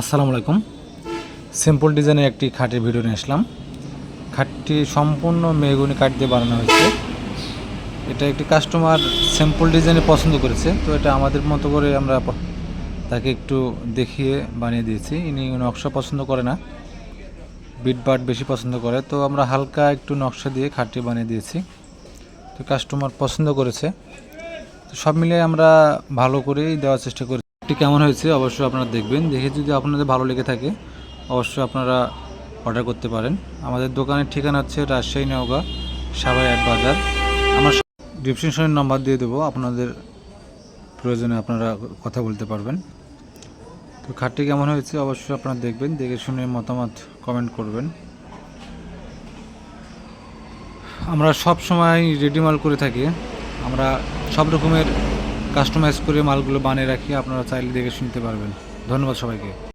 আসসালামু আলাইকুম। সিম্পল ডিজাইনের একটি খাটের ভিডিও নিয়ে আসলাম। খাটটি সম্পূর্ণ মেগুনি কাঠ দিয়ে বানানো হয়েছে। এটা একটি কাস্টমার সিম্পল ডিজাইনে পছন্দ করেছে। তো এটা আমাদের মতো করে আমরা তাকে একটু দেখিয়ে বানিয়ে দিয়েছি। ইনি নকশা পছন্দ করে না। বিট বাট বেশি পছন্দ করে। তো আমরা হালকা একটু নকশা দিয়ে খাটটি বানিয়ে দিয়েছি। তো কাস্টমার পছন্দ করেছে। তো সব মিলিয়ে আমরা ভালো করেই দেওয়ার চেষ্টা করি এটি কেমন হয়েছে অবশ্যই আপনারা দেখবেন। দেখে যদি আপনাদের ভালো লেগে থাকে, অবশ্যই আপনারা অর্ডার করতে পারেন। আমাদের দোকানের ঠিকানা হচ্ছে রাজশাহী নওগাঁ সাভাই এক বাজার। আমার ডিসক্রিপশনের নাম্বার দিয়ে দেবো, আপনাদের প্রয়োজনে আপনারা কথা বলতে পারবেন। তো খাটটি কেমন হয়েছে অবশ্যই আপনারা দেখবেন, দেখে শুনে মতামত কমেন্ট করবেন। আমরা সব সময় রেডি মাল করে থাকি। আমরা সব রকমের কাস্টমাইজ করে মালগুলো বানিয়ে রাখি আপনারা চাইলে দেখে শুনতে পারবেন। ধন্যবাদ সবাইকে।